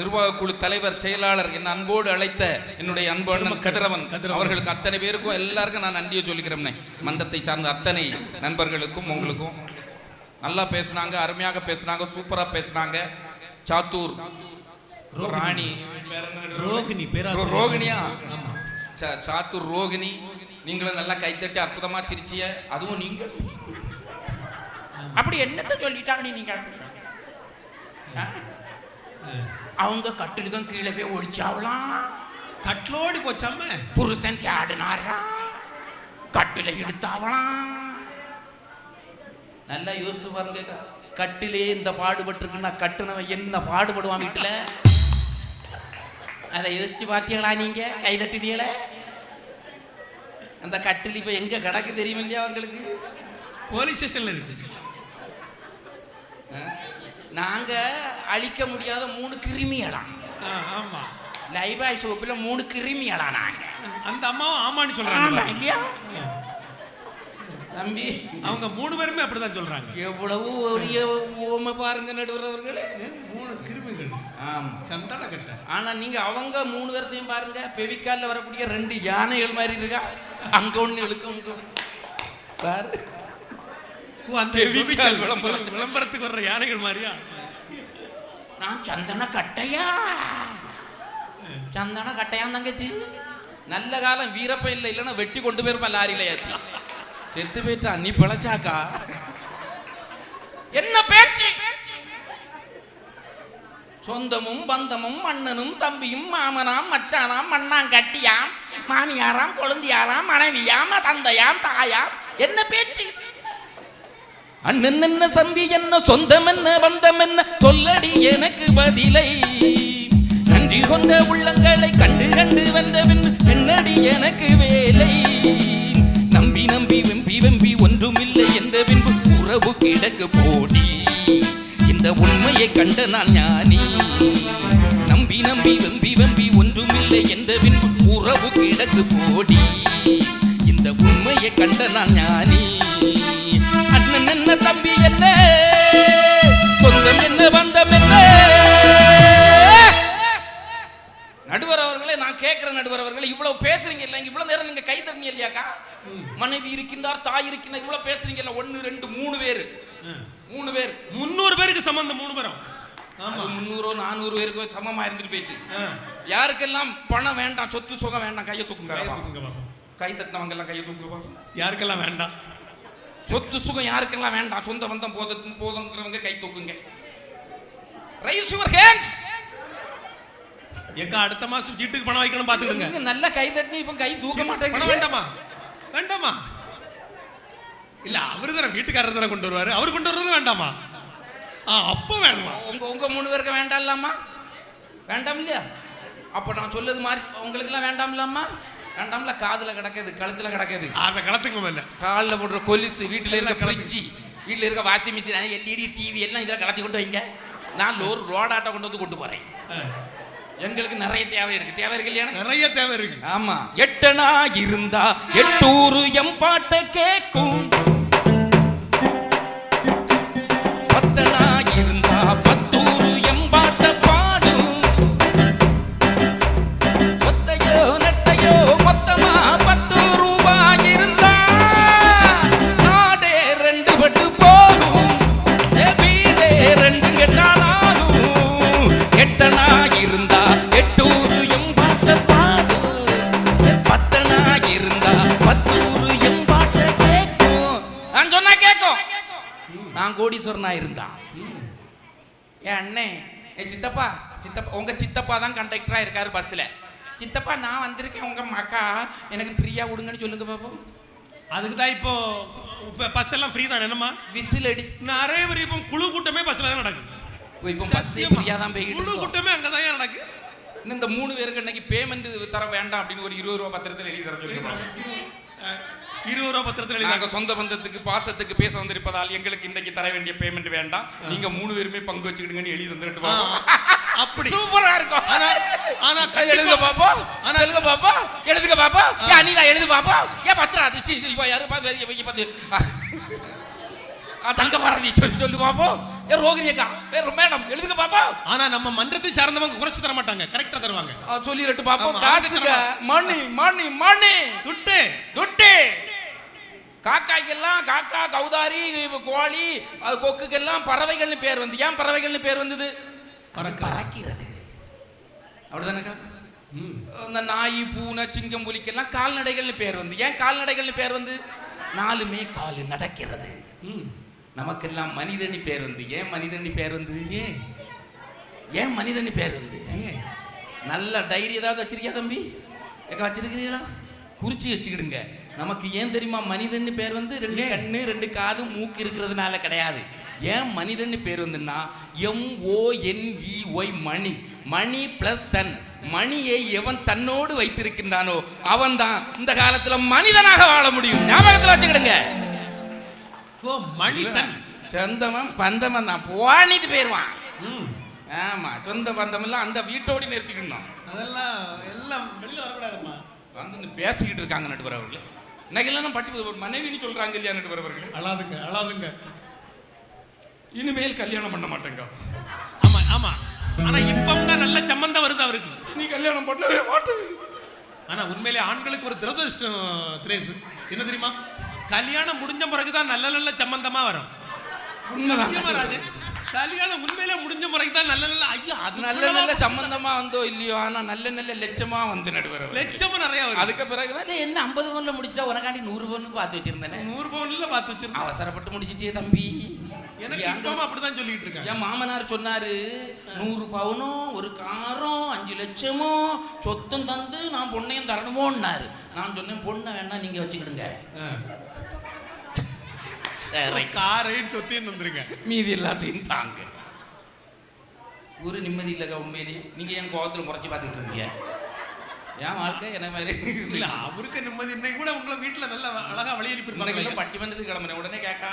நிர்வாக குழு தலைவர் செயலாளர் என் அன்போடு அழைத்த என்னுடைய அன்பு அண்ணன் கதிரவன். அவர்களுக்கு அத்தனை பேருக்கும் எல்லாருக்கும் நான் நன்றியை சொல்லிக்கிறேன் மன்றத்தை சார்ந்த அத்தனை நண்பர்களுக்கும் உங்களுக்கும். நல்லா பேசுனாங்க அருமையாக பேசுனாங்க சூப்பரா பேசுனாங்க. சாத்தூர். ராணி? ரோகிணி ரோகிணியா? சாத்தூர் ரோகிணி. நீங்களும் நல்லா கைத்தட்டி அற்புதமா சிரிச்சிய அதுவும் நீங்க அப்படி என்னத்த சொல்லிட்டாங்க நீங்க? அவங்க கட்டிலுக்கும் கீழே போய் ஒழிச்சாவலாம் கட்லோடி போச்சாம? புருஷன் தேடினாரா? கட்டில எடுத்தாவலாம் நல்லா யோசிச்சு பாருங்க கட்டிலே இந்த பாடுபட்டிருக்குன்னா கட்டுனவன் என்ன பாடுபடுவான் வீட்டுல? அதை யோசிச்சு பார்த்தீங்களா நீங்க? கை தட்டினீங்களே? அந்த கட்டில் இப்ப எங்க கிடக்கு தெரியும் இல்லையா உங்களுக்கு? போலீஸ் ஸ்டேஷன்ல இருக்கு. நாங்க அழிக்க முடியாத மூணு கிருமியலாம் ஆமா. லைபாய் சோப்புல மூணு கிருமியலாம் நாங்க? அந்த அம்மாவும் ஆமான்னு ஆமா சொல்றாங்க இல்லையா தம்பி. அவங்க மூணு பேருமே அப்படிதான் சொல்றாங்க. எவ்வளவு ஓமை பாருங்க நடுவர் அவர்களே. மூணு கிருமிகள். ஆமா. சந்தான கட்ட. ஆனா நீங்க அவங்க மூணு பேர்த்தையும் பாருங்க பெவிக்கால்ல வரக்கூடிய ரெண்டு யானைகள் மாதிரி இருக்கா? அங்க ஒண்ணு இழுக்க. பாரு. அந்த. விளம்பரத்துக்கு வர்ற யானைகள் மாதிரியா? நான் சந்தன கட்டையா? சந்தன கட்டையான் தங்கச்சி. நல்ல காலம் வீரப்ப இல்லை இல்லைன்னா வெட்டி கொண்டு போயிருப்பேன் லாரியில ஏத்தி. செத்து போயிட்டா நீ பிழைச்சாக்கா? என்ன பேச்சு? சொந்தமும் பந்தமும் அண்ணனும் தம்பியும் மாமனாம் மச்சானாம் மண்ணாங்கட்டியாம் மாமியாராம் கொழுந்தியாராம் மனைவியாம் தந்தையாம் தாயாம். என்ன பேச்சு? அண்ணன் என்ன சம்பி என்ன சொந்தம் என்ன பந்தம் என்ன சொல்லடி எனக்கு பதிலை. நன்றி கொண்ட உள்ளங்களை கண்டு கண்டு வந்தவன் என்னடி எனக்கு வேலை. நம்பி நம்பி வெம்பி வெம்பி ஒன்றுமில்லை என்ற பின்பு உறவு கிடக்கு போடி. இந்த உண்மையை கண்ட நான் ஞானி. நம்பி நம்பி வெம்பி வெம்பி ஒன்றுமில்லை என்ற பின்பு உறவு கிடக்கு போடி. இந்த உண்மையை கண்ட நான் ஞானி. என்ன தம்பி என்ன? சொந்தம் என்ன பந்தம் என்ன? நடுவர் அவர்களே நான் கேட்கிற நடுவர் அவர்களே இவ்வளவு பேசுறீங்க இல்ல இவ்வளவு நேரம் நீங்க கை தண்ணி இல்லையாக்கா? மனைவி இருக்கின்றார் தாய் இருக்கின்றார் இவ்வளவு பேசுறீங்க இல்ல ஒன்னு ரெண்டு மூணு பேர். மூணு பேர். முன்னூறு பேருக்கு சம்பந்தம் மூணு பேரும். முந்நூறோ நானூறு பேருக்கோ சமமா இருந்துட்டு போயிட்டு. யாருக்கெல்லாம் பணம் வேண்டாம் சொத்து சுகம் வேண்டாம் கையை தூக்குங்க. கை தட்டினவங்க எல்லாம் கையை தூக்குங்க. யாருக்கெல்லாம் வேண்டாம்? சொத்து சுகம் யாருக்கெல்லாம் வேண்டாம் சொந்த பந்தம் போத போதுங்கிறவங்க கை தூக்குங்க. ரைஸ் யுவர் ஹேண்ட்ஸ் எக்கா அடுத்த மாசம் சீட்டுக்கு பணம் வைக்கணும் பாத்துக்கிடுங்க நீங்க நல்ல கை தட்டி இப்ப கை தூக்க பணம் மாட்டேங்க வேண்டாமா? வேண்டாமா? இல்ல அவரு தானே வீட்டுக்காரர் தானே கொண்டு வருவாரு. அவர் கொண்டு வர்றது வேண்டாமா? ஆ அப்ப வேணுமா? உங்க உங்க மூணு பேருக்கு வேண்டாம் இல்லாமா வேண்டாம் இல்லையா? அப்ப நான் சொல்லது மாதிரி உங்களுக்கு எல்லாம் வேண்டாம் இல்லாமா வேண்டாம்ல காதுல கிடக்குது கழுத்துல கிடக்குது அந்த களத்துக்கு மேல. காலில் போடுற கொலுசு வீட்டுல இருக்க ஃப்ரிட்ஜி வீட்டுல இருக்க வாஷிங் மிஷின் எல்இடி டிவி எல்லாம் இதில் கலத்தி கொண்டு வைங்க நான் ஒரு ரோடாட்ட கொண்டு வந்து கொண்டு போறேன் எங்களுக்கு நிறைய தேவை இருக்கு தேவை இருக்கு இல்லையா நிறைய தேவை இருக்கு ஆமா எட்டனா இருந்தா எட்டூரு எம்பாட்ட கேக்கும் பத்தனா என் அண்ணே. என் சித்தப்பா சித்தப்பா உங்க சித்தப்பா தான் கண்டக்டரா இருக்காரு பஸ்ல சித்தப்பா நான் வந்திருக்கேன். உங்க மக்கா எனக்கு ஃப்ரீயா விடுங்கன்னு சொல்லுங்க பாப்போம் அதுக்கு தான் இப்போ பஸ் எல்லாம் ஃப்ரீ தான் என்னமா விசில் அடி நிறைய பேர் இப்போ குழு கூட்டமே பஸ்ல தான் நடக்குது. இப்போ பஸ் சத்தியமா. ஃப்ரீயா தான் போய்கிட்டு குழு. கூட்டமே அங்கதான் ஏன் நடக்கு? இன்னும் இந்த மூணு பேருக்கு இன்னைக்கு பேமெண்ட் தர வேண்டாம் அப்படின்னு ஒரு இருபது ரூபா பத்திரத்தில் எழுதி தர சொல்லுங்க இருபது ரூபா பத்திரத்தில் எழுதி நாங்க சொந்த பந்தத்துக்கு பாசத்துக்கு பேச வந்திருப்பதால் எங்களுக்கு இன்னைக்கு தர வேண்டிய பேமெண்ட் வேண்டாம். நீங்க மூணு பேருமே பங்கு வச்சுக்கிடுங்கன்னு எழுதி தந்துட்டு பாப்போம் அப்படி. சூப்பரா இருக்கும். ஆனா ஆனா எழுதுங்க பாப்பா. ஆனா- எழுதுங்க பாப்பா. எழுதுங்க பாப்பா. ஏன் அனிதா எழுது பாப்பா. ஏன் பத்திரம் அது சி இவ யாரு பாத்து ஆ, தங்க பாரதி சொல்லி சொல்லு பாப்போம் ஏ ரோகிணி அக்கா. ஏ மேடம் எழுதுங்க பாப்பா. ஆனா நம்ம மன்றத்தை சார்ந்தவங்க குறைச்சு தர மாட்டாங்க. கரெக்டா தருவாங்க. ஆ, சொல்லிரட்டு பாப்போம் காசுங்க. மணி மணி மணி. துட்டு. துட்டு. காக்காய்க்கெல்லாம் காக்கா கௌதாரி கோழி அது கொக்குக்கெல்லாம் பறவைகள்னு பேர் வந்து. ஏன் பறவைகள்னு பேர் வந்தது? பறக்க பறக்கிறது. அப்படிதானக்கா. இந்த நாய் பூனை சிங்கம் புலிக்கெல்லாம் கால்நடைகள்னு பேர் வந்து. ஏன் கால்நடைகள்னு பேர் வந்து? நாலுமே கால் நடக்கிறது. ம். நமக்கெல்லாம் மனிதனி பேர் வந்து. ஏன் மனிதனி பேர் வந்து? ஏன் ஏன் மனிதனி பேர் வந்து? நல்ல டைரி ஏதாவது வச்சிருக்கியா தம்பி? எங்க வச்சிருக்கிறீங்களா? குறிச்சு வச்சுக்கிடுங்க. நமக்கு ஏன் தெரியுமா? மனிதன்னு பேர் வந்து ரெண்டு கண்ணு ரெண்டு காது மூக்கு இருக்கிறதுனால கிடையாது. ஏன் மனிதன்னு பேர் வந்துன்னா M O N E Y money. Money plus தன். மணியை எவன் தன்னோடு வைத்திருக்கின்றானோ அவன் தான் இந்த காலத்துல மனிதனாக வாழ முடியும். ஞாபகத்துல வச்சுக்கிடுங்க. ஓ மணி சொந்தமன் பந்தமன் தான். போனிட்டு போயிடுவான். ஆமா சொந்த பந்தம் எல்லாம் அந்த வீட்டோடு நிறுத்திக்கணும். அதெல்லாம் எல்லாம் வெளியில வரக்கூடாதும்மா. வந்து பேசிக்கிட்டு இருக்காங்க நடுவர் அவர்கள். இன்னைக்கெல்லாம் பட்டி மனைவின்னு சொல்றாங்க இல்லையா நடுவர் அவர்கள்? அழாதுங்க அழாதுங்க. இனிமேல் கல்யாணம் பண்ண மாட்டேங்க. ஆமா ஆமா. ஆனா இப்பம் தான் நல்ல சம்பந்தம் வருது அவருக்கு. நீ கல்யாணம் பண்ணவே மாட்டேன். ஆனா உண்மையிலே ஆண்களுக்கு ஒரு துரதிருஷ்டம் திரேஸ் என்ன தெரியுமா? கல்யாணம் முடிஞ்ச பிறகுதான் நல்ல நல்ல சம்பந்தமா வரும். ராஜு. கல்யாணம் உண்மையிலே முடிஞ்ச பிறகு தான் நல்ல நல்ல ஐயா அது நல்ல நல்ல சம்பந்தமா வந்தோ இல்லையோ? ஆனா நல்ல நல்ல லட்சமா வந்து நடுவர். லட்சமும் நிறைய வரும். அதுக்கு பிறகுதான் "டேய், என்ன ஐம்பது பவுன்ல முடிச்சிட்டா உனக்காண்டி நூறு பவுன் பார்த்து வச்சிருந்தேனே? நூறு பவுன்ல பார்த்து வச்சிருந்தேன். அவசரப்பட்டு முடிச்சிட்டே தம்பி. எனக்கு அங்க இப்பவும் அப்படிதான் சொல்லிட்டு இருக்கேன் என் மாமனார் சொன்னாரு நூறு பவுனும் ஒரு காரும் அஞ்சு லட்சமும் சொத்தும் தந்து நான் பொண்ணையும் தரணுமோன்னாரு. நான் சொன்னேன் பொண்ணை வேணா நீங்க வச்சுக்கிடுங்க. "ஏ, right. காரையும் சொத்தையும் தந்துருங்க மீதி எல்லாத்தையும் தாங்க. ஒரு நிம்மதி இல்லைக்கா உண்மையிலே நீங்க என் கோவத்துல குறைச்சி பார்த்துட்டு இருக்கீங்க? என் வாழ்க்கை என்ன மாதிரி? இல்ல அவருக்கு நிம்மதி இன்னைக்கு கூட உங்களை வீட்டுல நல்ல அழகா வழி இன்னைக்கெல்லாம் அனுப்பி பட்டிமன்றத்துக்கு கிளம்புனேன் உடனே கேட்டா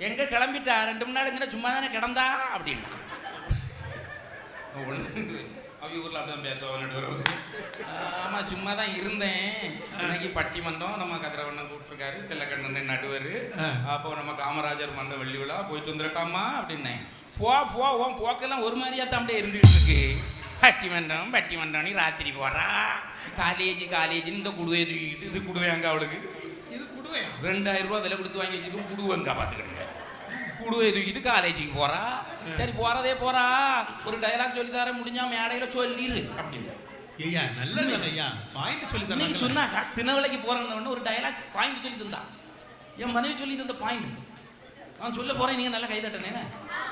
எங்க கிளம்பிட்டா? ரெண்டு மணி நேரம் சும்மா தானே கிடந்தா? அப்படின்னா. அவங்க ஊர்ல அப்படிதான் பேசுவாங்க ஆமா சும்மா தான் இருந்தேன் இன்னைக்கு பட்டிமன்றம் நம்ம கதிரவண்ணன் கூப்பிட்டுருக்காரு செல்லக்கண்ணன் நடுவர். அப்போ நம்ம காமராஜர் மன்றம் வெள்ளி விழா போயிட்டு வந்துடட்டாமா அப்படின்னேன். போ போ உன் போக்கெல்லாம் ஒரு மாதிரியா தான் இருந்துகிட்டு இருக்கு. பட்டிமன்றம் பட்டிமன்றம் ராத்திரி போறா. காலேஜ் காலேஜ்னு இந்த குடுவை இது குடுவையாங்க அவளுக்கு. இது குடுவையா? ரெண்டாயிரம் ரூபா விலை கொடுத்து வாங்கி வச்சுட்டு குடுவங்க பார்த்துக்கிடுங்க. குடுவை தூக்கிட்டு காலேஜுக்கு போறா. சரி போறதே போறா. ஒரு டயலாக் சொல்லி தர முடிஞ்சா மேடையில சொல்லிரு. அப்படின்னு ஐயா நல்லது ஐயா. பாயிண்ட் சொல்லி தரேன் சொன்னாக்கா தினவிலைக்கு போறேன்னு ஒரு டயலாக் பாயிண்ட் சொல்லி தந்தா. என் மனைவி சொல்லி தந்த பாயிண்ட் நான் சொல்ல போறேன் நீங்க நல்லா கை தட்டனே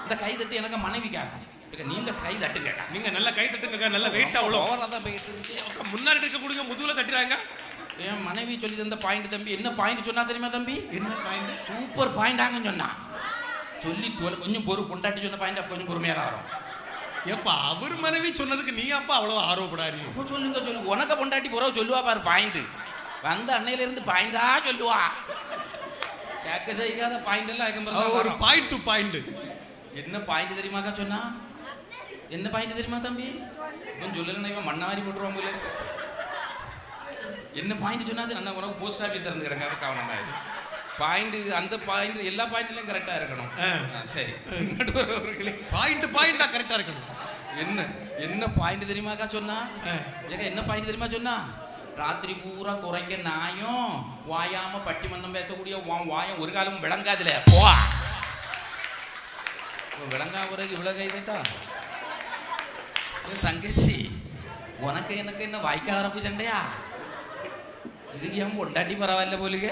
இந்த கை தட்டு எனக்கு மனைவி கேட்கும். நீங்க கை தட்டுங்க. நீங்க நல்ல கை தட்டுங்க நல்ல வெயிட்டா அவ்வளோ ஓவரா தான் போயிட்டு இருக்கு. முன்னாடி இருக்க கொடுங்க முதுகுல தட்டுறாங்க. என் மனைவி சொல்லி தந்த பாயிண்ட் தம்பி என்ன பாயிண்ட் சொன்னா தெரியுமா தம்பி? என்ன பாயிண்ட் சூப்பர் பாயிண்டாங்கன்னு சொன்னான் சொல்லி தோல் கொஞ்சம் பொறு பொண்டாட்டி சொன்ன பாயிண்ட் கொஞ்சம் பொறுமையாக வரும் ஏப்பா அவர் மனைவி சொன்னதுக்கு நீ அப்பா அவ்வளவு ஆர்வப்படாரு இப்போ சொல்லுங்க சொல்லுங்க உனக்க பொண்டாட்டி போறவ சொல்லுவா பாரு பாயிண்ட் வந்த அன்னையில இருந்து பாயிண்டா சொல்லுவா கேட்க செய்யாத பாயிண்ட் எல்லாம் அதுக்கு ஒரு. பாயிண்ட் டு பாயிண்ட் என்ன பாயிண்ட் தெரியுமாக்கா சொன்னா என்ன பாயிண்ட் தெரியுமா தம்பி இவன் சொல்லலைன்னா இவன் மண்ண மாதிரி போட்டுருவான் போல என்ன பாயிண்ட் சொன்னா அது நான் உனக்கு போஸ்ட் ஆஃபீஸ் திறந்து கிடக்காத கவனமா இரு பாயிண்ட் அந்த பாயிண்ட் எல்லா பாயிண்ட்லயும் கரெக்டா இருக்கணும். சரி. நடுவர் அவர்களே பாயிண்ட் பாயிண்டா கரெக்டா இருக்கணும். என்ன என்ன பாயிண்ட் தெரியுமாக்கா சொன்னா? ஆ. ஏக்கா என்ன பாயிண்ட் தெரியுமா சொன்னா? ராத்திரி பூரா குறைக்க நாயும் வாயாம பட்டிமன்றம் பேசக்கூடிய வாயம் ஒரு காலமும் விளங்காதுல. போ. விளங்கா பிறகு இவ்வளவு கை தட்டா ஏ தங்கச்சி உனக்கு எனக்கு என்ன வாய்க்க வரப்பு சண்டையா? இதுக்கு ஏன் பொண்டாட்டி பரவாயில்ல போலுங்க?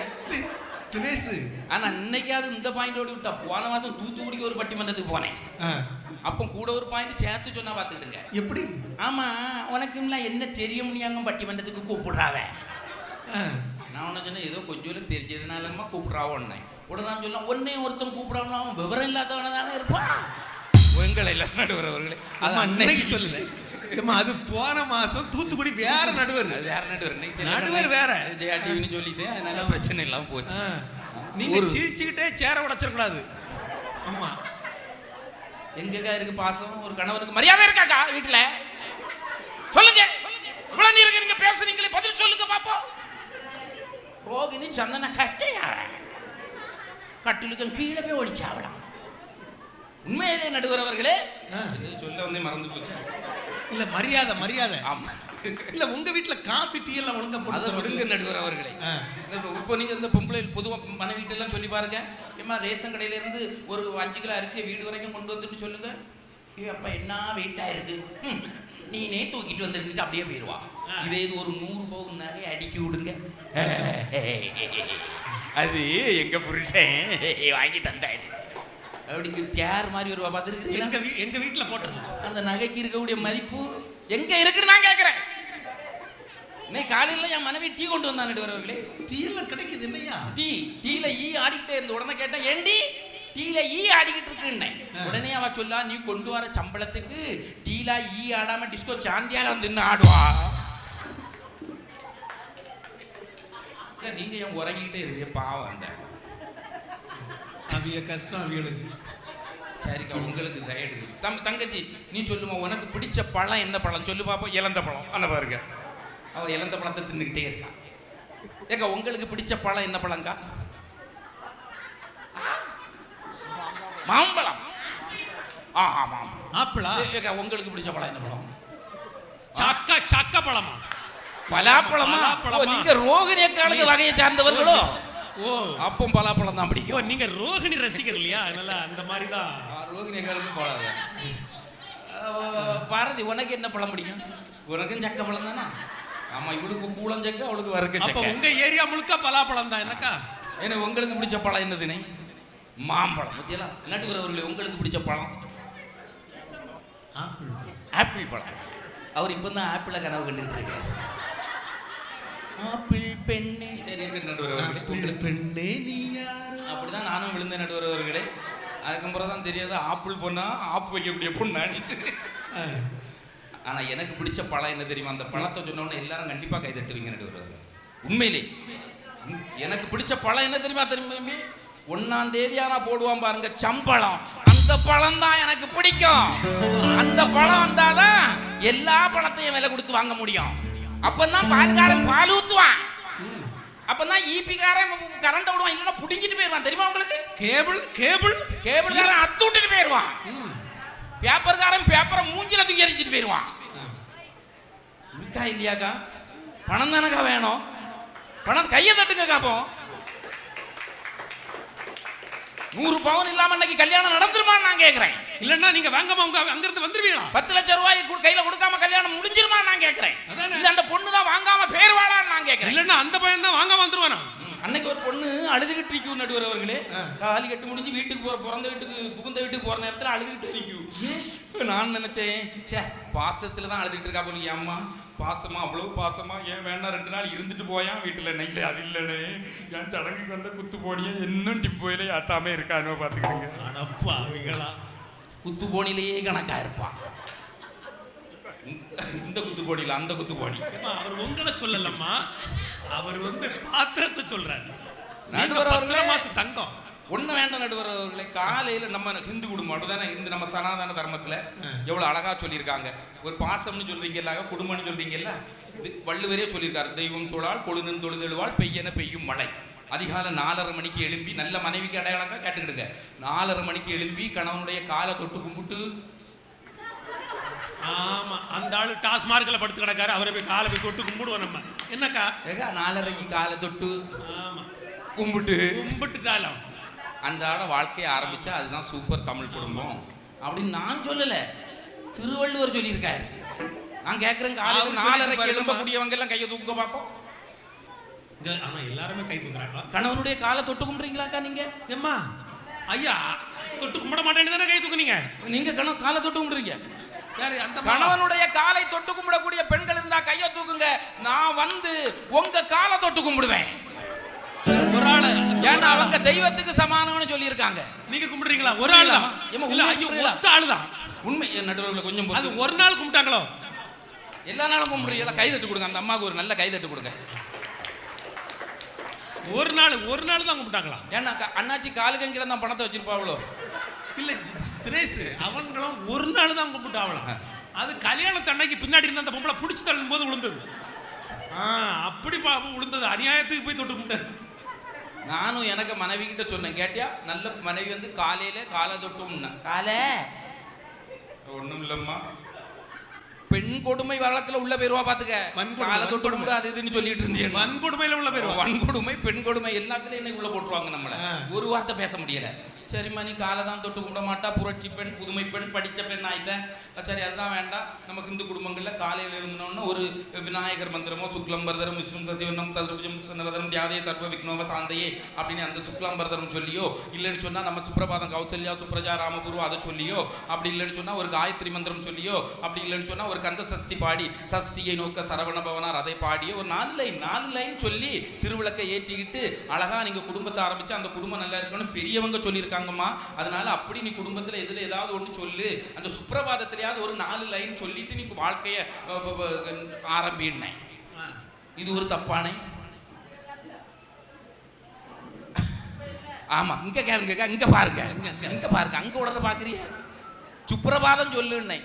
தினேஷ் ஆனா அன்னைக்காவது இந்த பாயிண்ட் ஓடி விட்டா போன மாசம் தூத்துக்குடிக்கு ஒரு பட்டிமன்றத்துக்கு போனேன். அப்போ கூட ஒரு பாயிண்ட் சேர்த்து சொன்னா பார்த்துக்கிடுங்க. எப்படி? ஆமா உனக்கும்லாம் என்ன தெரியும் நீ அங்க பட்டிமன்றத்துக்கு கூப்பிடுறாவ? நான் ஒன்று சொன்னேன் ஏதோ கொஞ்சம் தெரிஞ்சதுனாலமா கூப்பிடுறாவோன்னே உடனே நான் சொன்னேன் ஒன்னே ஒருத்தன் கூப்பிடாம அவன் விவரம் இல்லாதவன தானே இருப்பான். உங்களை எல்லாம் நடுவர் அவர்களே. அது அம்மா அன்னைக்கு அன்னைக்கு சொல்லல. ஏம்மா அது போன மாசம் தூத்துக்குடி வேற நடுவர். வேற நடுவர். நடுவர் வேற. ஜெயா டிவின்னு சொல்லிட்டேன் அதனால பிரச்சனை இல்லாம போச்சு. நீங்க சிரிச்சுக்கிட்டே சேர உடைச்சிடக்கூடாது. ஆமா. எங்கக்கா இருக்கு பாசம்? ஒரு கணவனுக்கு மரியாதை இருக்காக்கா வீட்டுல? சொல்லுங்க. இவ்வளவு நேரம் நீங்க பேசுறீங்களே பதில் சொல்லுங்க பாப்போம். ரோகிணி சந்தன கட்டையா? கட்டிலுக்கு கீழே போய் ஒடிச்சாவலாம் உண்மையிலே நடுவர் அவர்களே சொல்ல வந்தே மறந்து போச்சு. இல்ல மரியாதை மரியாதை. ஆமா. இல்ல உங்க வீட்ல காபி டீ எல்லாம் ஒழுங்கா அதை விடுங்க நடுவர் அவர்களே. இப்போ- நீங்க இந்த பொம்பளை பொதுவாக மனைவிட்ட எல்லாம் சொல்லி பாருங்க. ஏமா ரேஷன் கடையில இருந்து ஒரு அஞ்சு கிலோ அரிசியை வீடு வரைக்கும் கொண்டு வந்துட்டு சொல்லுங்க. ஏ அப்பா என்ன இருக்கு ம், நீனே தூக்கிட்டு வந்துட்டு அப்படியே போயிடுவா இதே இது ஒரு நூறு பவுன் நகை அடுக்கி விடுங்க. அது எங்க புருஷன்? வாங்கி தந்தாரு. அப்படிக்கு தேர் மாதிரி வருவா பார்த்துருக்கீங்களா எங்க எங்க வீட்ல போட்டுருங்க அந்த நகைக்கு இருக்கக்கூடிய மதிப்பு எங்க இருக்குன்னு நான் கேட்கிறேன் இன்னைக்கு காலையில என் மனைவி டீ கொண்டு வந்தான் நடுவர்களே டீ எல்லாம் கிடைக்குது இல்லையா? டீ டீல ஈ ஆடிக்கிட்டே இருந்த உடனே கேட்டேன் ஏண்டி டீல ஈ ஆடிக்கிட்டு இருக்குன்னேன் உடனே அவ சொல்லா நீ கொண்டு வர சம்பளத்துக்கு டீல ஈ ஆடாம டிஸ்கோ சாந்தியால வந்து நின்னு ஆடுவா. நீங்க ஏன் உறங்கிக்கிட்டே இருக்கீங்க? பாவம் அந்த அவிய கஷ்டம் அவியலுக்கு. சரிக்கா உங்களுக்கு டயர்டு தம் தங்கச்சி நீ சொல்லுமா உனக்கு பிடிச்ச பழம் என்ன பழம்? சொல்லு பாப்போம் இலந்த பழம். அந்த பாருங்க. அவ இலந்த பழத்தை தின்னுக்கிட்டே இருக்கான் ஏக்கா உங்களுக்கு பிடிச்ச பழம் என்ன பழங்கா? மாம்பழம். ஆ ஆமாம் ஆப்பிளா ஏக்கா உங்களுக்கு பிடிச்ச பழம் என்ன பழம்? சக்க சக்க பழமா? பலாப்பழமா? நீங்க ரோகிணி காலத்து வகையை சார்ந்தவர்களோ? ஓ. அப்பம் பலாப்பழம் தான் பிடிக்கும். நீங்க ரோகிணி ரசிகர் இல்லையா? அதனால அந்த மாதிரி தான் ரோகிணி காலத்துக்கு போடாது. பாரதி உனக்கு என்ன பழம் பிடிக்கும்? உனக்கும் சக்க பழம் தானே? ஆமா இவளுக்கு கூளம் சக்க அவளுக்கு வறுக்க அப்ப உங்க ஏரியா முழுக்க பலாப்பழம் தான் என்னக்கா? ஏன்னா உங்களுக்கு பிடிச்ச பழம் என்னதுனே மாம்பழம். பத்தியெல்லாம் நடுவர் அவர்களே உங்களுக்கு பிடிச்ச பழம்? ஆப்பிள் ஆப்பிள் பழம். அவர் இப்போ தான் ஆப்பிளை கனவு கண்டுகிட்டு இருக்காரு. ஆப்பிள் பெண்ணே. சரி நடுவர் பெண்ணே நீ யாரு? அப்படிதான் நானும் விழுந்தேன் நடுவர் அவர்களே. அதுக்கப்புறம் தான் தெரியாது ஆப்பிள் பொண்ணா ஆப்பு வைக்கக்கூடிய பொண்ணான்ட்டு ஆ. ஆனா எனக்கு பிடிச்ச பழம் என்ன தெரியுமா? அந்த பழத்தை சொன்ன உடனே எல்லாரும் கண்டிப்பா கை தட்டுவீங்க நடுவர். உண்மையிலே. எனக்கு பிடிச்ச பழம் என்ன தெரியுமா திரும்பி ஒன்னாம் தேதி ஆனா போடுவான் பாருங்க சம்பழம். அந்த பழம் தான் எனக்கு பிடிக்கும். அந்த பழம் வந்தாதான் எல்லா பழத்தையும் விலை கொடுத்து வாங்க முடியும். அப்பதான் பால்காரன் பால் ஊத்துவான். அப்பதான் ஈபிக்காரன் கரண்ட் விடுவான். இல்லைன்னா புடிங்கிட்டு போயிடுவான். தெரியுமா உங்களுக்கு? Cable cable. கேபிள்காரன் அத்து விட்டுட்டு போயிடுவான். பேப்பர்காரன் பேப்பரை மூஞ்சில தூக்கி எரிச்சிட்டு போயிடுவான். இருக்கா இல்லையாக்கா? பணம் தானக்கா வேணும்? பணம் கையை தட்டுங்க காப்போம் நூறு பவுன் இல்லாம இன்னைக்கு கல்யாணம் நடந்துருமான்னு நான் கேக்குறேன். இல்லன்னா நீங்க வாங்கம்மா உங்க அங்க இருந்து வந்துருவீங்களா? பத்து லட்சம் ரூபாய் கையில கொடுக்காம கல்யாணம் முடிஞ்சிருமான்னு நான் கேக்குறேன். இல்ல அந்த பொண்ணு தான் வாங்காம பேருவாளான்னு நான் கேக்குறேன். இல்லன்னா அந்த பையன் தான் வாங்க வந்துருவானா அன்னைக்கு ஒரு பொண்ணு அழுதுகிட்டு நிற்கும் நடுவர் அவர்களே. காலி கட்டு முடிஞ்சு வீட்டுக்கு போற பிறந்த வீட்டுக்கு புகுந்த வீட்டுக்கு போற நேரத்துல அழுதுகிட்டு நிற்கும் நான் நினைச்சேன் ச்சே பாசத்துல தான் அழுதுகிட்டு இருக்கா போல என் அம்மா பாசமா அவ்வளவு பாசமா? ஏன் வேணா ரெண்டு நாள் இருந்துட்டு போயான் வீட்டுல? நைட்ல அது இல்லைன்னு. என் சடங்குக்கு வந்த குத்து போனியே இன்னும் டிம்போயில யாத்தாமே இருக்கானோ பாத்துக்கிடுங்க. அடப்பா அவங்களா குத்து போனிலேயே கணக்கா இருப்பான் இந்த குத்து போனில அந்த குத்து போனி அவர் உங்களை சொல்லலம்மா. அவர் வந்து பாத்திரத்தை சொல்றாரு. நடுவர் அவர்களே. பத்திரமாத்து தங்கம். ஒண்ணு வேண்டாம் நடுவர் அவர்களே. காலையில நம்ம ஹிந்து குடும்பம் அப்படிதானே? இந்து நம்ம சனாதன தர்மத்துல எவ்வளவு அழகா சொல்லியிருக்காங்க. ஒரு பாசம்னு சொல்றீங்கல்ல குடும்பம்னு சொல்றீங்கல்ல? இது வள்ளுவரே சொல்லியிருக்காரு தெய்வம் தொழால் கொழுநன் தொழுதெழுவாள் பெய்யன பெய்யும் மழை. அதிகாலை நாலரை மணிக்கு எழும்பி நல்ல மனைவிக்கு அடையாளங்க கேட்டுக்கிடுங்க. நாலரை மணிக்கு எழும்பி கணவனுடைய காலை தொட்டு கும்பிட்டு. ஆமா அந்த ஆளு டாஸ்மார்க்ல படுத்து கிடக்காரு. அவரை போய் காலை போய் தொட்டு கும்பிடுவோம் நம்ம. என்னக்கா? ஏகா நாலரைக்கு காலை தொட்டு ஆமா. கும்பிட்டு. கும்பிட்டுட்டாலும். அன்றாட வாழ்க்கையை ஆரம்பிச்சா அதுதான் சூப்பர் தமிழ் குடும்பம். அப்படின்னு நான் சொல்லல. திருவள்ளுவர் சொல்லியிருக்காரு. நான் கேட்கிறேன் காலையில நாலரைக்கு. எழும்பக்கூடியவங்க எல்லாம் கையை தூக்க பார்ப்போம். ஆனா எல்லாருமே கை தூக்குறாங்களா? கணவனுடைய காலை தொட்டு கும்பிடுறீங்களாக்கா நீங்க? ஏம்மா ஐயா தொட்டு கும்பிட மாட்டேன்னு தானே கை தூக்குனீங்க? நீங்க கணவன் காலை தொட்டு கும்பிடுறீங்க. யாரு அந்த மாமா? கணவனுடைய காலை தொட்டு கும்பிடக்கூடிய பெண்கள் இருந்தா கையை தூக்குங்க. நான் வந்து உங்க காலை தொட்டு கும்பிடுவேன். ஒரு ஆளு ஏன்னா அவங்க தெய்வத்துக்கு சமானம்னு சொல்லியிருக்காங்க. நீங்க கும்பிடுறீங்களா? ஒரு ஆள் தான்? ஒத்த ஆளு தான் உண்மை நடுவர்களை கொஞ்சம் அது. ஒரு நாள் கும்பிட்டாங்களோ? எல்லா நாளும் கும்பிடுறீங்களா? கை தட்டு கொடுங்க. அந்த அம்மாவுக்கு ஒரு நல்ல கை தட்டு கொடுங்க. ஒரு நாள் ஒரு நாள் தான் கும்பிட்டாங்களா? ஏன்னா க- அண்ணாச்சி கீழே தான் பணத்தை வச்சிருப்பாவளோ? இல்ல திரேஸ் அவங்களும் ஒரு நாள் தான் கும்பிட்டாவலாம் அது கல்யாணத்து அன்னைக்கு பின்னாடி இருந்த அந்த பொம்பளை பிடிச்சி தள்ளும் போது விழுந்தது. ஆ அப்படி பா விழுந்தது. அநியாயத்துக்கு போய் தொட்டு கும்பிட்டேன். நானும் எனக்கு மனைவி கிட்ட சொன்னேன் கேட்டியா? நல்ல மனைவி வந்து காலையில காலை தொட்டும் காலை? ஒண்ணும் இல்லம்மா. பெண் கொடுமை வழக்குல உள்ள போயிருவா பாத்துக்க. காலை தொட்டு. கூட அது இதுன்னு சொல்லிட்டு இருந்தேன் வன்கொடுமையில உள்ள பேர் வன்கொடுமை பெண் கொடுமை எல்லாத்துலயும் இன்னைக்கு உள்ள போட்டுருவாங்க நம்மள. ஒரு வார்த்தை பேச முடியல. சரிம்மா நீ காலை தான் தொட்டு கும்பிட மாட்டா புரட்சி பெண் புதுமை பெண் படித்த பெண் ஆயிட்டேன். சரி அதுதான் வேண்டாம். நமக்கு இந்து குடும்பங்களில் காலையில் எழுந்தோன்னா ஒரு விநாயகர் மந்திரமோ சுக்லம்பரதரம் விஷ்ணு சசிவனம் சதுர்புஜம் சந்திரதரம் தியாதே சர்வ விக்னோப சாந்தையே அப்படின்னு அந்த சுக்லாம்பரதரம் சொல்லியோ இல்லைன்னு சொன்னால் நம்ம சுப்ரபாதம் கௌசல்யா சுப்ரஜா ராமபுரு அதை சொல்லியோ அப்படி இல்லைன்னு சொன்னால் ஒரு காயத்ரி மந்திரம் சொல்லியோ அப்படி இல்லைன்னு சொன்னால் ஒரு கந்த சஷ்டி பாடி சஷ்டியை நோக்க சரவண பவனார் அதை பாடியோ ஒரு நாலு லைன் நாலு லைன் சொல்லி திருவிளக்கை ஏற்றிக்கிட்டு அழகா நீங்கள் குடும்பத்தை ஆரம்பித்து அந்த குடும்பம் நல்லா இருக்கணும்னு பெரியவங்க சொல்லியிருக்காங்க. சொல்லியிருக்காங்கம்மா அதனால அப்படி நீ குடும்பத்துல எதுல ஏதாவது ஒன்று சொல்லு. அந்த சுப்பிரபாதத்திலேயாவது ஒரு நாலு லைன் சொல்லிட்டு நீ வாழ்க்கைய ஆரம்பின்னேன் இது ஒரு தப்பானே? ஆமா இங்க கேளுங்க இங்க பாருங்க. இங்க பாருங்க அங்க உடனே பாக்குறிய சுப்பிரபாதம் சொல்லுன்னே.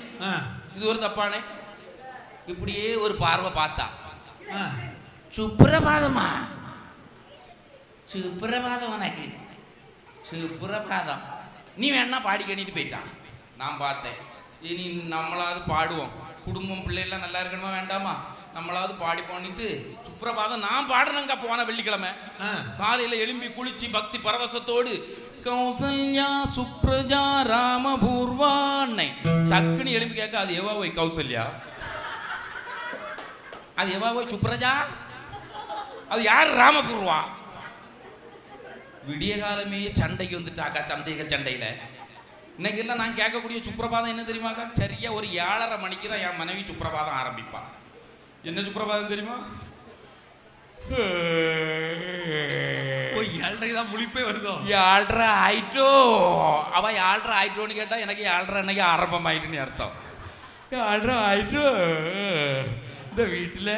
இது ஒரு தப்பானே? இப்படியே ஒரு பார்வை பார்த்தா. சுப்பிரபாதமா? சுப்பிரபாதம் உனக்கு. சுப்பிரபாதம் நீ வேணா பாடி கணிட்டு போயிட்டான் நான் பார்த்தேன். இனி நம்மளாவது பாடுவோம். குடும்பம் பிள்ளைலாம் நல்லா இருக்கணுமா வேண்டாமா? நம்மளாவது பாடி பண்ணிட்டு சுப்பிரபாதம் நான் பாடுறேங்க போன வெள்ளிக்கிழமை. காலையில எழும்பி குளிச்சு பக்தி பரவசத்தோடு கௌசல்யா சுப்ரஜா ராமபூர்வான்னை. டக்குன்னு எழும்பி கேட்க அது எவா போய் கௌசல்யா? அது எவா போய் சுப்ரஜா? அது யார் ராமபூர்வா? விடிய காலமே சண்டைக்கு வந்துட்டாக்கா சந்தேக சண்டையில. இன்னைக்கு எல்லாம் நான் கேட்கக்கூடிய சுப்பிரபாதம் என்ன தெரியுமாக்கா சரியா ஒரு ஏழரை மணிக்கு தான் என் மனைவி சுப்பிரபாதம் ஆரம்பிப்பா. என்ன சுப்பிரபாதம் தெரியுமா? ஏழரை தான் முழிப்பே வருதோ? ஏழ்ரை ஆயிட்டோ. அவ ஏழ்ரை ஆயிட்டோன்னு கேட்டா எனக்கு ஏழ்ரை அன்னைக்கு ஆரம்பம் ஆயிட்டுன்னு அர்த்தம். ஏழ்ரை ஆயிட்டோ. இந்த வீட்டில்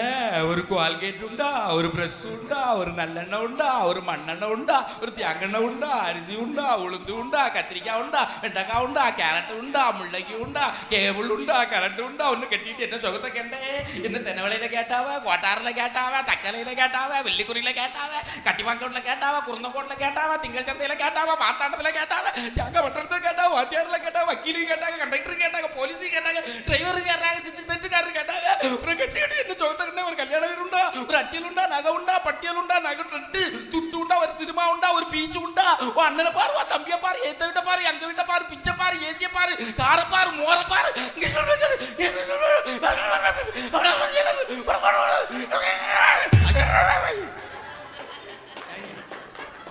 ஒரு குவால்கேட் உண்டா ஒரு ப்ரெஷ் உண்டா ஒரு நல்லெண்ணெய் உண்டா ஒரு மண்ணெண்ணெய் உண்டா ஒரு தேங்கெண்ணெய் உண்டா அரிசி உண்டா உளுந்து உண்டா கத்திரிக்காய் உண்டா வெண்டைக்காய் உண்டா கேரட் உண்டா முள்ளங்கி உண்டா கேபிள் உண்டா கரண்ட் உண்டா ஒன்று கட்டிட்டு என்ன சொகத்தை கேட்டே என்ன தென்னவளையில கேட்டாவ கோட்டாரில் கேட்டாவ தக்கலையில கேட்டாவ வெள்ளிக்குறியில கேட்டாவ கட்டிவாங்கோட்டில் கேட்டாவ குருந்தக்கோட்டில் கேட்டாவ திங்கள் சந்தையில கேட்டாவ மாத்தாண்டத்தில் கேட்டாவ தியாக பட்டணத்தில் கேட்டாவ வாத்தியாரில் கேட்டாவ வக்கீலு கேட்டாங்க கண்டக்டர் கேட்டாங்க போலீஸு ஓ தம்பிய பாரு ஏத்த விட்ட பாரு எங்க வீட்ட பாரு பிச்சை பாரு ஏசிய பாரு கார பாரு மோர பாரு.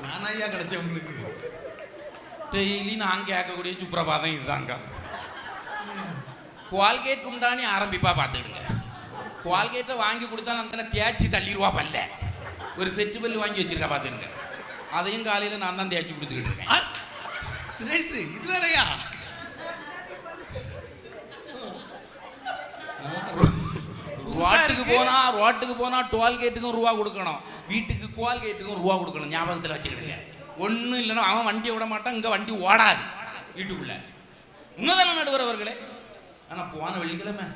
நானாயா கிடைச்சேன் உங்களுக்கு? டெய்லி நான் கேட்கக்கூடிய சுப்பிரபாதம் இதுதாங்க. குவால்கேட் உண்டானி ஆரம்பிப்பா பார்த்துடுங்க குவால்கேட்டை வாங்கி கொடுத்தா அந்த தேய்ச்சி தள்ளிடுவா பல்ல. ஒரு செட்டு பல்லு வாங்கி வச்சிருக்கா பார்த்துடுங்க அதையும் காலையில் நான் தான் தேய்ச்சி கொடுத்துக்கிட்டு இருக்கேன் இது வேறயா ரோட்டுக்கு போனா ரோட்டுக்கு போனா டோல் கேட்டுக்கும் ரூபா கொடுக்கணும் வீட்டுக்கு குவால் கேட்டுக்கும் ரூபா கொடுக்கணும் ஞாபகத்தில் வச்சுக்கிடுங்க ஒன்றும் இல்லைன்னா அவன் வண்டியை விட மாட்டான் இங்கே வண்டி ஓடாது வீட்டுக்குள்ள உண்மைதானே நடுவர் அவர்களே ஆனால் போன வெள்ளிக்கிழமை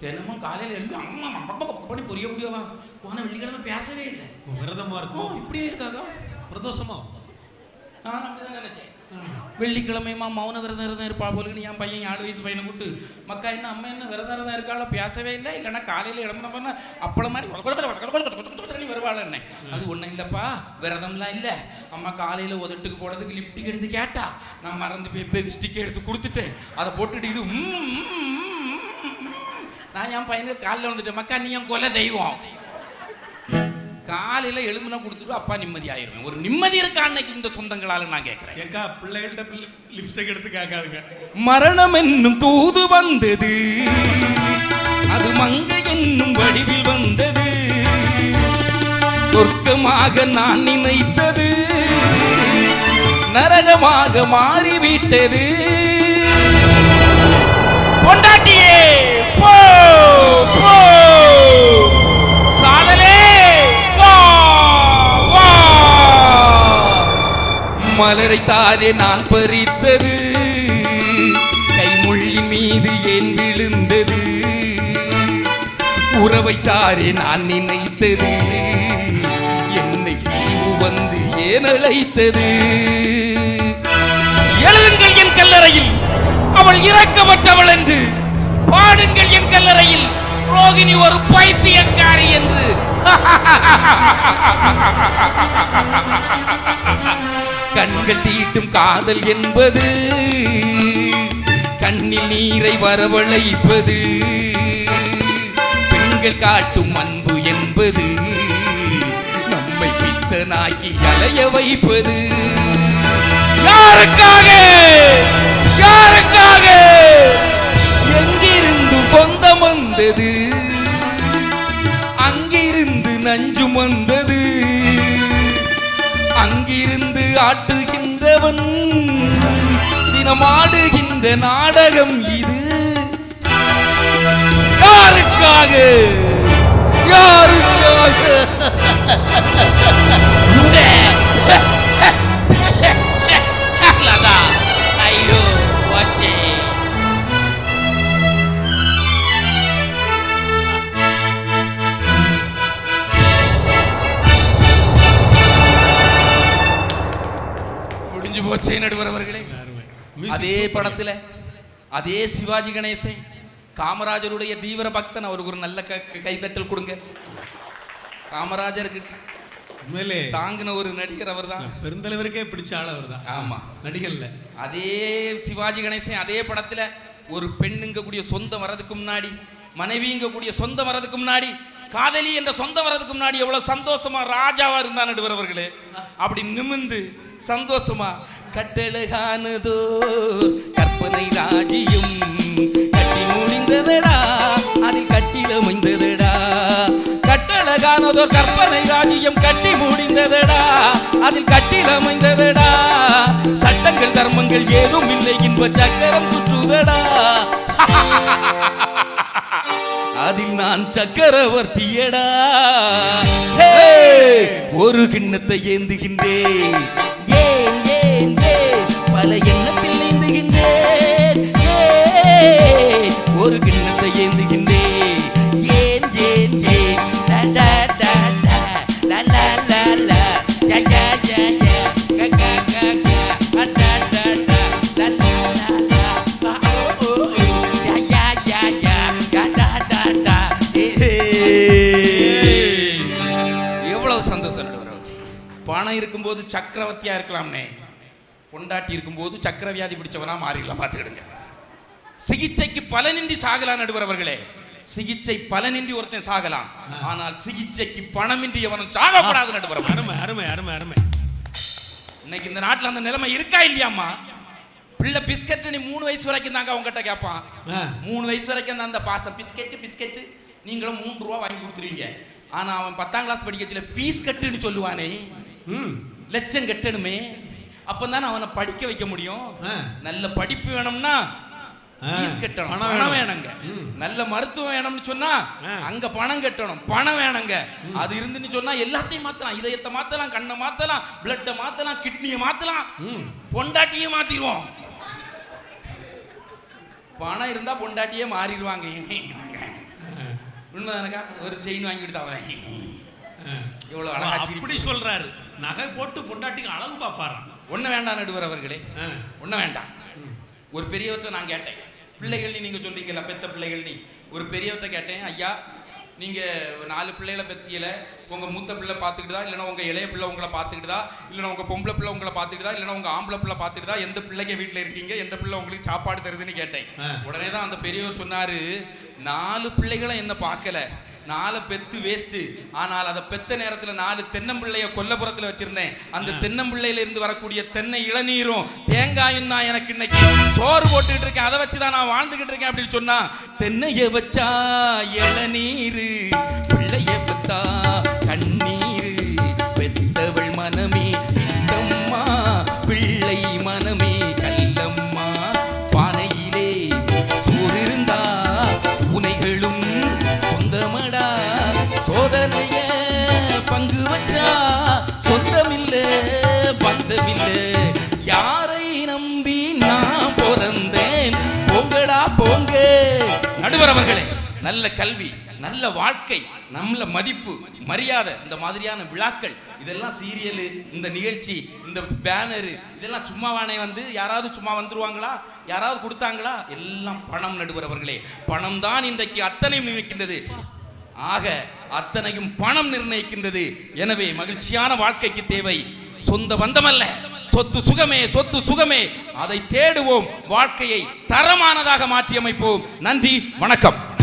தினமும் காலையில் எழுப்பி அம்மா நம்ம பண்ணி புரிய முடியவா போன வெள்ளிக்கிழமை பேசவே இல்லை விரதமா ஓ இருக்கும் இப்படியே இருக்காங்க பிரதோஷமா நான் அப்படிதான் நினைச்சேன் வெள்ளிக்கிழமையுமா மௌன விரதம் விரதம் இருப்பா போலுக்கு என் பையன் ஏழு வயசு பையனை கூட்டு மக்கா என்ன அம்மா என்ன விரதம் விரதம் இருக்காளோ பேசவே இல்லை இல்லைன்னா காலையில் எழுந்தின பண்ண அப்பள மாதிரி வருவாள் என்ன அது ஒன்றும் இல்லைப்பா விரதம்லாம் இல்லை அம்மா காலையில் உதட்டுக்கு போடுறதுக்கு லிப்டிக் எடுத்து கேட்டா நான் மறந்து போய் போய் ஸ்டிக் எடுத்து கொடுத்துட்டேன் அதை போட்டுட்டு இது. நான் என் பையனுக்கு காலையில் வந்துட்டேன் மக்கா நீ என் கொலை தெய்வம் காலையில எழும்புனா கொடுத்துட்டு அப்பா நிம்மதி ஆயிருவேன். ஒரு நிம்மதி இருக்கா அன்னைக்கு இந்த சொந்தங்களால நான் கேட்கிறேன் ஏக்கா பிள்ளைகள்கிட்ட லிப்ஸ்டிக் எடுத்து கேட்காதுங்க. மரணம் என்னும் தூது வந்தது. அது மங்கை என்னும் வடிவில் வந்தது. சொர்க்கமாக நான் நினைத்தது. நரகமாக மாறிவிட்டது. மலரை தாரே நான் பறித்தது. கைமுள்ளின் மீது ஏன் விழுந்தது? உறவை தாரே நான் நினைத்தது. என்னை பிரிவு வந்து ஏன் அழைத்தது? எழுதுங்கள் என் கல்லறையில் அவள் இரக்கமற்றவள் என்று. பாடுங்கள் என் கல்லறையில் ரோகிணி ஒரு பைத்தியக்காரி என்று. கண்கள் தீட்டும் காதல் என்பது கண்ணில் நீரை வரவழைப்பது. பெண்கள் காட்டும் அன்பு என்பது நம்மை பித்தனாக்கி அலைய வைப்பது. யாருக்காக? யாருக்காக? எங்கிருந்து சொந்தம் வந்தது? அங்கிருந்து நஞ்சும் காட்டுகின்றவன். தினமாடுகின்ற நாடகம் இது. யாருக்காக? யாருக்காக? அதே. படத்துல அதே சிவாஜி கணேசன் காமராஜருடைய தீவிர பக்தன் அவருக்கு ஒரு நல்ல கைதட்டல் கொடுங்க. காமராஜருக்கு உண்மையிலே தாங்கின ஒரு நடிகர் அவர்தான். பெருந்தலைவருக்கே பிடிச்ச ஆள் அவர் தான் ஆமா. நடிகர்ல அதே சிவாஜி கணேசன் அதே படத்துல ஒரு பெண்ணுங்க கூடிய சொந்தம் வர்றதுக்கு முன்னாடி மனைவிங்க கூடிய சொந்தம் வர்றதுக்கு முன்னாடி காதலி என்ற சொந்தம் வர்றதுக்கு முன்னாடி எவ்வளவு சந்தோஷமா ராஜாவா இருந்தா நடுவரவர்களே. அப்படி நிமிந்து சந்தோஷமா கட்டழகானதோ கற்பனை ராஜியும் கட்டி முடிந்ததடா அதில் கட்டிலமைந்ததடா கட்டழகானதோ கற்பனை ராஜியம் கட்டி முடிந்ததடா அதில் கட்டிலமைந்ததடா சட்டங்கள் தர்மங்கள் ஏதும் இல்லை இன்ப சக்கரம் சுற்றுதடா அதில் நான் சக்கரவர்த்தியடா. ஹே! ஒரு கிண்ணத்தை ஏந்துகின்றேன். ஏன் ஏன் ஏன்? பல எண்ணத்தில் நீந்துகின்றேன். ஒரு கிண்ணத்தை ஏந்துகின்றேன். இருக்கும்போது சக்கரவர்த்தியா இருக்கலாம்னே. பொண்டாட்டி இருக்கும்போது சக்கரவியாதி பிடிச்சவனா மாறிடலாம் பார்த்துக்கிடுங்க. சிகிச்சைக்கு பலனின்றி சாகலாம் நடுவர் அவர்களே சிகிச்சை பலனின்றி ஒருத்தன் சாகலாம். ஆனால் சிகிச்சைக்கு பணமின்றி எவனும் சாகக்கூடாது நடுவர். அருமை அருமை அருமை அருமை. இன்னைக்கு இந்த நாட்டுல அந்த நிலைமை இருக்கா இல்லையாம்மா? பிள்ளை பிஸ்கட் நீ மூணு வயசு வரைக்கும் தாங்க அவங்ககிட்ட கேட்பான். மூணு வயசு வரைக்கும் அந்த பாசம் பிஸ்கெட்டு பிஸ்கெட்டு நீங்களும் மூணு ரூபா வாங்கி கொடுத்துருவீங்க. ஆனா அவன் பத்தாம் கிளாஸ் படிக்கத்துல ஃபீஸ் கட்டுன்னு சொல்லுவானே. ம். லட்சம் கட்டணுமே. அப்பதானே அவனை படிக்க வைக்க முடியும். நல்ல படிப்பு வேணும்னா. ஃபீஸ் கட்டணும். பணம். வேணுங்க. நல்ல மருத்துவம் வேணும்னு சொன்னா. அங்க பணம் கட்டணும். பணம் வேணுங்க. அது இருந்துன்னு சொன்னா எல்லாத்தையும் மாத்தலாம். இதயத்தை மாத்தலாம் கண்ணை மாத்தலாம் பிளட்டை மாத்தலாம் கிட்னியை மாத்தலாம். பொண்டாட்டியே மாத்திடுவோம் பணம் இருந்தா பொண்டாட்டியே மாறிடுவாங்க. உண்மைதானக்கா? ஒரு செயின் வாங்கி கொடுத்தாவன் இவ்வளவு அழகா அப்படி சொல்றாரு. நகை போட்டு பொண்டாட்டிக்கு அழகு பாப்பாராம் ஒண்ணு வேண்டாம் நடுவர் அவர்களே. ஒண்ணு வேண்டாம். ஒரு பெரியவர்கிட்ட நான் கேட்டேன். பிள்ளைகள் நீங்க சொல்றீங்கல்ல பெத்த பிள்ளைகள் நீ. ஒரு பெரியவர்கிட்ட கேட்டேன் ஐயா நீங்க நாலு பிள்ளைகளை பெத்தியல உங்க மூத்த பிள்ளை பார்த்துக்கிட்டுதா? இல்லைன்னா உங்க இளைய பிள்ளை உங்களை பார்த்துக்கிட்டுதா? இல்லைன்னா உங்க பொம்பளை பிள்ளை உங்களை பார்த்துக்கிட்டுதா? இல்லைன்னா உங்க ஆம்பளை பிள்ளை பார்த்துக்கிட்டுதா? எந்த பிள்ளைங்க வீட்டில் இருக்கீங்க? எந்த பிள்ளை உங்களுக்கு சாப்பாடு தருதுன்னு கேட்டேன். உடனே தான் அந்த பெரியவர் சொன்னாரு நாலு பிள்ளைகளும் என்ன பார்க்கல? நாலு பெத்து வேஸ்ட் ஆனால் அதை பெத்த நேரத்துல நாலு தென்னம்பிள்ளைய கொல்லப்புறத்துல வச்சிருந்தேன். அந்த தென்னம்பிள்ளையில இருந்து வரக்கூடிய தென்னை இளநீரும் தேங்காயும் தான் எனக்கு இன்னைக்கு. சோறு போட்டுக்கிட்டு இருக்கேன். அதை வச்சு தான் நான் வாழ்ந்துகிட்டு இருக்கேன் அப்படின்னு சொன்னா தென்னைய வச்சா இளநீரு பிள்ளைய பெத்தா மாணவர்களே அவர்களே நல்ல கல்வி நல்ல வாழ்க்கை நல்ல மதிப்பு மரியாதை இந்த மாதிரியான விழாக்கள் இதெல்லாம் சீரியலு இந்த நிகழ்ச்சி இந்த பேனரு இதெல்லாம் சும்மாவானே வந்து யாராவது சும்மா வந்துருவாங்களா? யாராவது கொடுத்தாங்களா? எல்லாம் பணம் நடுவரவர்களே பணம் தான் இன்றைக்கு அத்தனையும் நினைக்கின்றது ஆக அத்தனையும் பணம் நிர்ணயிக்கின்றது. எனவே மகிழ்ச்சியான வாழ்க்கைக்கு தேவை. சொந்த பந்தமல்ல. சொத்து சுகமே சொத்து சுகமே. அதை தேடுவோம். வாழ்க்கையை தரமானதாக மாற்றி அமைப்போம். நன்றி வணக்கம்.